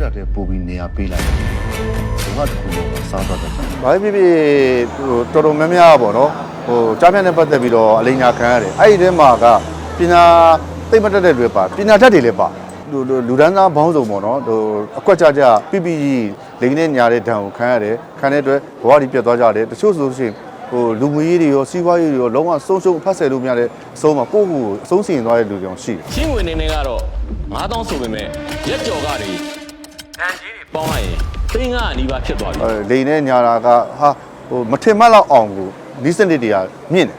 တာတဲ့ပို့ပြီးနေရာပေးလိုက်တယ်ဘုံကတစ်ခုလုံးစားတော့တယ်။ဘာဖြစ်ဖြစ်ဟိုတော်တော်များများပေါ့နော်။ဟိုကြားပြတ်နဲ့ပတ်သက်ပြီးတော့အလိညာခံရတယ်။အဲ့ဒီထဲမှာကပညာသိမ့်မတက်တဲ့တွေပါပညာတတ်တွေလည်းပါလူလူလူဒန်းသားဘောင်းစုံပေါ့နော်ဟိုအကွက်ကြကြပြပြကြီးလိန်နဲ့ညာတဲ့ဓာတ်ကိုခံရတယ်ခံတဲ့အတွက်ဘဝကြီးပြတ်သွားကြတယ်တချို့ဆိုလို့ရှိရင်ဟိုလူမှုရေးတွေရောစီးပွားရေးတွေရောလုံးဝဆုံးရှုံးဖတ်ဆယ်လို့မရတဲ့အဆုံးမှာကိုယ့်ကိုယ်ကိုအဆုံးစီရင်သွားတဲ့လူတွေအောင်ရှိတယ်ရှင်းဝင်နေနေကတော့9000ဆိုပေမဲ့ရက်ကြော်ကတွေ တန်ကြီးတွေပေါင်းလိုက်ရင်သိန်းကအနီးပါဖြစ်သွားပြီအဲလိန်နဲ့ညာတာကဟာဟိုမထင်မှတ်လောက်အောင်ကိုနီးစနစ်တွေကမြင့်တယ်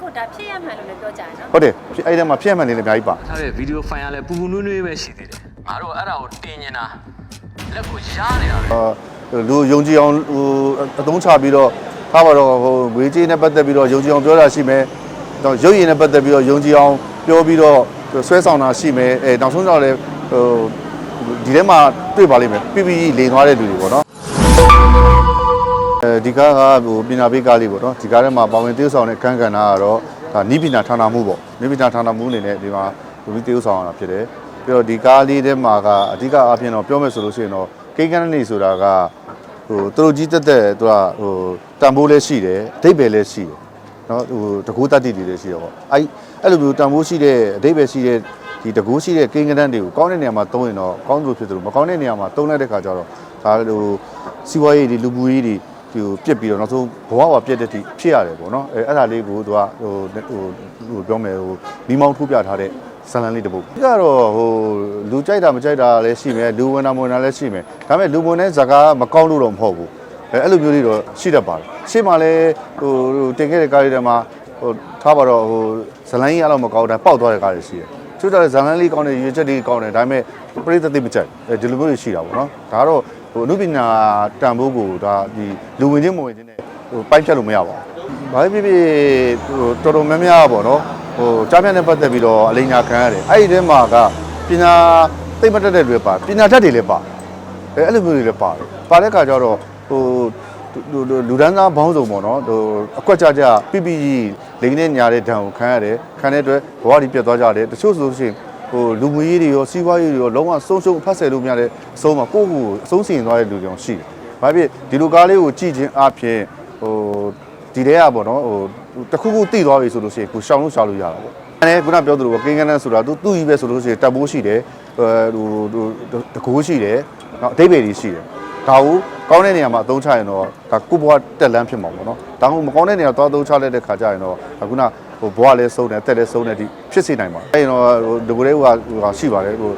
ကိုဒါဖြစ်ရမှန်လို့လည်းပြောကြတယ်နော်ဟုတ်တယ်အဲ့ဒီထဲမှာဖြစ်မှန်နေလည်းအများကြီးပါထားတဲ့ဗီဒီယိုဖိုင်ကလည်းပူပူနွေးနွေးပဲရှိသေးတယ်ငါတို့အဲ့ဒါကိုတင်နေတာလက်ကိုရားနေတာပဲအာလူယုံကြည်အောင်ဟိုအသုံးချပြီးတော့ထားပါတော့ဟိုငွေကြေးနဲ့ပတ်သက်ပြီးတော့ယုံကြည်အောင်ပြောတာရှိမယ်တော့ရုပ်ရည်နဲ့ပတ်သက်ပြီးတော့ယုံကြည်အောင်ပြောပြီးတော့ဆွဲဆောင်တာရှိမယ်အဲနောက်ဆုံးတော့လည်းဟို ဒီထဲမှာတွေ့ပါလိမ့်မယ်ပြပြကြီးလိန်သွားတဲ့လူတွေပေါ့နော်အဲဒီကားကဟိုပညာပေးကားလေးပေါ့နော်ဒီကားထဲမှာပါဝင်တည်ဆောင်တဲ့ကန်းကန်တာကတော့ဒါနိပညာဌာနမှုပေါ့နိပညာဌာနမှုအနေနဲ့ဒီမှာလူပြီးတည်ဆောင်ရတာဖြစ်တယ်ပြီးတော့ဒီကားလေးထဲမှာကအဓိကအပြင်တော့ပြောမယ်ဆိုလို့ရှိရင်တော့ကိန်းကန်းနေဆိုတာကဟိုသူတို့ကြီးတက်တက်သူကဟိုတန်ဖိုးလည်းရှိတယ်အဓိပ္ပာယ်လည်းရှိတယ်နော်ဟိုတကူတတ္တိတွေလည်းရှိတော့ပေါ့အဲ့အဲ့လိုမျိုးတန်ဖိုးရှိတဲ့အဓိပ္ပာယ်ရှိတဲ့ ဒီတကူရှိတဲ့ကိန်းကန်းတွေကိုကောင်းတဲ့နေရာမှာသုံးရင်တော့ကောင်းလို့ဖြစ်တယ်လို့မကောင်းတဲ့နေရာမှာသုံးလိုက်တဲ့ခါကျတော့ဒါဟိုစီးပွားရေးတွေလူမှုရေးတွေဒီကိုပြစ်ပြီးတော့နောက်ဆုံးဘဝပါပြက်တဲ့တိဖြစ်ရတယ်ပေါ့နော်အဲအဲ့ဒါလေးကိုသူကဟိုဟိုဟိုပြောမယ်ဟိုမိမောင်းထိုးပြထားတဲ့ဇာလန်လေးတစ်ပုဒ်ဒီကတော့ဟိုလူကြိုက်တာမကြိုက်တာလည်းရှိမယ်လူဝင်တာမဝင်တာလည်းရှိမယ်ဒါပေမဲ့လူဝင်တဲ့ဇာကားမကောင်းလို့တော့မဟုတ်ဘူးအဲအဲ့လိုမျိုးလေးတော့ရှိတတ်ပါတယ်ရှေ့မှာလည်းဟိုဟိုတင်ခဲ့တဲ့ကားတွေထဲမှာဟိုထားပါတော့ဟိုဇလန်ကြီးအတော့မကောင်းတာပေါက်သွားတဲ့ကားတွေရှိတယ် သူတို့လည်းဇလန်လေးကောင်းတယ်ရွေချက်လေးကောင်းတယ်ဒါပေမဲ့ပရိသတ်သိမကြိုက်အဲဒီလိုမျိုးတွေရှိတာပေါ့နော်ဒါကတော့ဟိုအနုပညာတန်ဖိုးကိုဒါဒီလူဝင်ချင်းမဝင်ချင်းနဲ့ဟိုပိုင်းဖြတ်လို့မရပါဘူးဘာဖြစ်ဖြစ်ဟိုတော်တော်များများပေါ့နော်ဟိုကြားပြတ်နဲ့ပတ်သက်ပြီးတော့အလိညာခံရတယ်အဲ့ဒီထဲမှာကပညာသိမ့်မတက်တဲ့တွေပါပညာတတ်တွေလည်းပါအဲအဲ့လိုမျိုးတွေလည်းပါတယ်ပါတဲ့ခါကျတော့ဟို လူလူလူဒန်းသားဘောင်းစုံပေါ့နော်ဟိုအကွက်ကြကြပြပြကြီးလိန်နဲ့ညာတဲ့ဓာတ်ကိုခံရတယ်ခံတဲ့အတွက်ဘဝကြီးပြတ်သွားကြတယ်တချို့ဆိုလို့ရှိရင်ဟိုလူမှုရေးတွေရောစီးပွားရေးတွေရောလုံးဝဆုံးရှုံးဖတ်ဆယ်လို့မရတဲ့အဆုံးမှာကိုယ့်ကိုယ်အဆုံးစီရင်သွားတဲ့လူတွေအောင်ရှိတယ်။ဘာဖြစ်ဒီလိုကားလေးကိုကြည့်ခြင်းအပြင်ဟိုဒီတဲကပေါ့နော်ဟိုတစ်ခုခုတိသွားပြီဆိုလို့ရှိရင်ကိုရှောင်လို့ရှောင်လို့ရတာပေါ့။အဲခုနပြောသလိုပဲကိန်းကန်းတန်းဆိုတာသူသူ့ကြီးပဲဆိုလို့ရှိရင်တပ်ပိုးရှိတယ်ဟိုဟိုတကိုးရှိတယ်နော်အတိတ်ပဲကြီးရှိတယ်။ ဒါကိုကောင်းတဲ့နေရာမှာအသုံးချရင်တော့ဒါကိုယ့်ဘဝတက်လန်းဖြစ်မှာပေါ့နော်။ဒါမှမကောင်းတဲ့နေရာသွားအသုံးချလိုက်တဲ့ခါကျရင်တော့ခုနဟိုဘဝလည်းဆုံးတယ်တက်လည်းဆုံးတယ်ဒီဖြစ်စေနိုင်ပါတယ်။အဲတော့ဒီကိုယ်လေးကဟိုရှိပါတယ်ဟို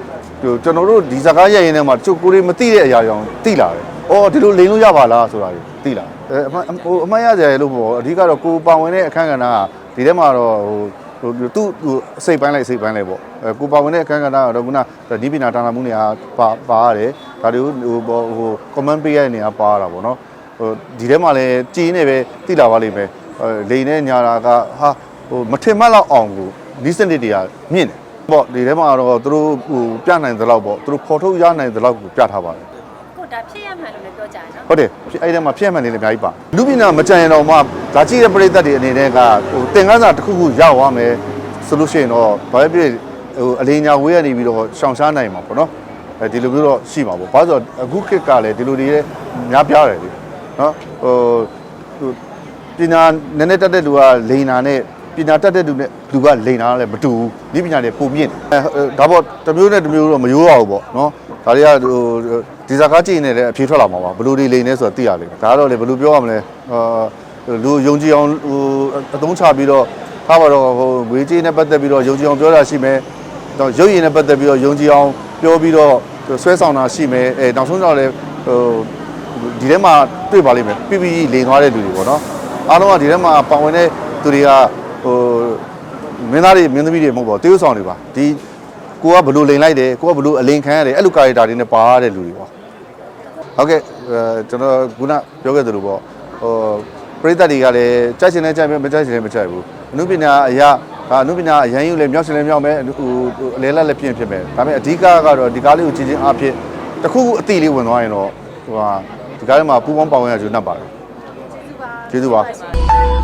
ကျွန်တော်တို့ဒီစကားရရင်ထဲမှာကျုပ်ကိုလေးမသိတဲ့အရာကြောင့်သိလာတယ်။အော်ဒီလိုလိန်လို့ရပါလားဆိုတာကြီးသိလာတယ်။အဲအမှန်ဟိုအမှန်ရကြရလို့ပေါ့အဓိကတော့ကိုပါဝင်တဲ့အခန်းကဏ္ဍကဒီထဲမှာတော့ဟို ဟိုသူ့သူအစိတ်ပိုင်းလိုက်စိတ်ပိုင်းလိုက်ပေါ့အဲကိုပါဝင်တဲ့အခန်းကဏ္ဍကတော့ခုနဒီပညာတာနာမှုနေရာပါပါရတယ်ဒါတွေကိုဟိုဟို comment ပေးရတဲ့နေရာပါရတာပေါ့နော်ဟိုဒီထဲမှာလည်းကြည်နေပဲသိလာပါလိမ့်မယ်လိန်နဲ့ညာတာကဟာဟိုမထင်မှတ်လောက်အောင်ကိုနီးစနစ်တွေကမြင့်တယ်ပေါ့ဒီထဲမှာတော့သူတို့ဟိုပြနိုင်သလောက်ပေါ့သူတို့ဖော်ထုတ်ရနိုင်သလောက်ကိုပြထားပါတယ်ကို ဒါဖြစ်ရမှန်လို့လည်းပြောကြတယ်နော်ဟုတ်တယ်ဖြစ်အဲ့ဒီမှာဖြစ်မှန်နေလည်းအများကြီးပါလူပညာမကြံရင်တော့မှဒါကြည့်တဲ့ပရိသတ်တွေအနေနဲ့ကဟိုသင်ခန်းစာတစ်ခုခုရောက်သွားမယ်ဆိုလို့ရှိရင်တော့ဘာပဲဖြစ်ဟိုအလေးညာဝေးရနေပြီးတော့ရှောင်ရှားနိုင်မှာပေါ့နော်အဲဒီလိုမျိုးတော့ရှိမှာပေါ့ဘာလို့ဆိုတော့အခုခေတ်ကလည်းဒီလိုတွေလည်းများပြားတယ်လေနော်ဟိုဟိုပညာနည်းနည်းတက်တဲ့လူကလိန်နာနဲ့ပညာတက်တဲ့လူနဲ့လူကလိန်နာလည်းမတူဘူးဒီပညာတွေပုံမြင့်တယ်အဲဒါပေါ့တစ်မျိုးနဲ့တစ်မျိုးတော့မရိုးရဘူးပေါ့နော်ဒါတွေကဟို ဒီဇာကားကြည့်နေတဲ့အဖြေထွက်လာမှာပါဘယ်လိုတွေလိန်နေဆိုတာသိရလိမ့်မယ်ဒါကတော့လေဘယ်လိုပြောရမလဲအာလူယုံကြည်အောင်ဟိုအသုံးချပြီးတော့ထားပါတော့ဟိုငွေကြေးနဲ့ပတ်သက်ပြီးတော့ယုံကြည်အောင်ပြောတာရှိမယ်တော့ရုပ်ရည်နဲ့ပတ်သက်ပြီးတော့ယုံကြည်အောင်ပြောပြီးတော့ဆွဲဆောင်တာရှိမယ်အဲနောက်ဆုံးတော့လေဟိုဒီထဲမှာတွေ့ပါလိမ့်မယ်ပြပြကြီးလိန်သွားတဲ့လူတွေပေါ့နော်အားလုံးကဒီထဲမှာပါဝင်တဲ့သူတွေကဟိုမင်းသားတွေမင်းသမီးတွေမဟုတ်ပါဘူးတေးဥဆောင်တွေပါဒီကိုကဘလို့လိန်လိုက်တယ်ကိုကဘလို့အလိန်ခံရတယ်အဲ့လိုကာရီတာတွေနဲ့ပါရတဲ့လူတွေပေါ့ ဟုတ်ကဲ့အဲကျွန်တော်ခုနပြောခဲ့သလိုပေါ့ဟိုပရိသတ်တွေကလည်းကြိုက်ချင်တဲ့ကြိုက်မယ်မကြိုက်ချင်တဲ့မကြိုက်ဘူးအနုပညာအရာဒါအနုပညာအရင်ယူလည်းမြောက်ချင်လည်းမြောက်မယ်ဟိုဟိုအလဲလက်လည်းပြင်းဖြစ်မယ်ဒါပေမဲ့အဓိကကတော့ဒီကားလေးကိုကြည့်ချင်းအဖြစ်တစ်ခုခုအတိလေးဝင်သွားရင်တော့ဟိုဟာဒီကားထဲမှာပူပေါင်းပါဝင်ရကြုံ납ပါတယ်ကျေးဇူးပါကျေးဇူးပါ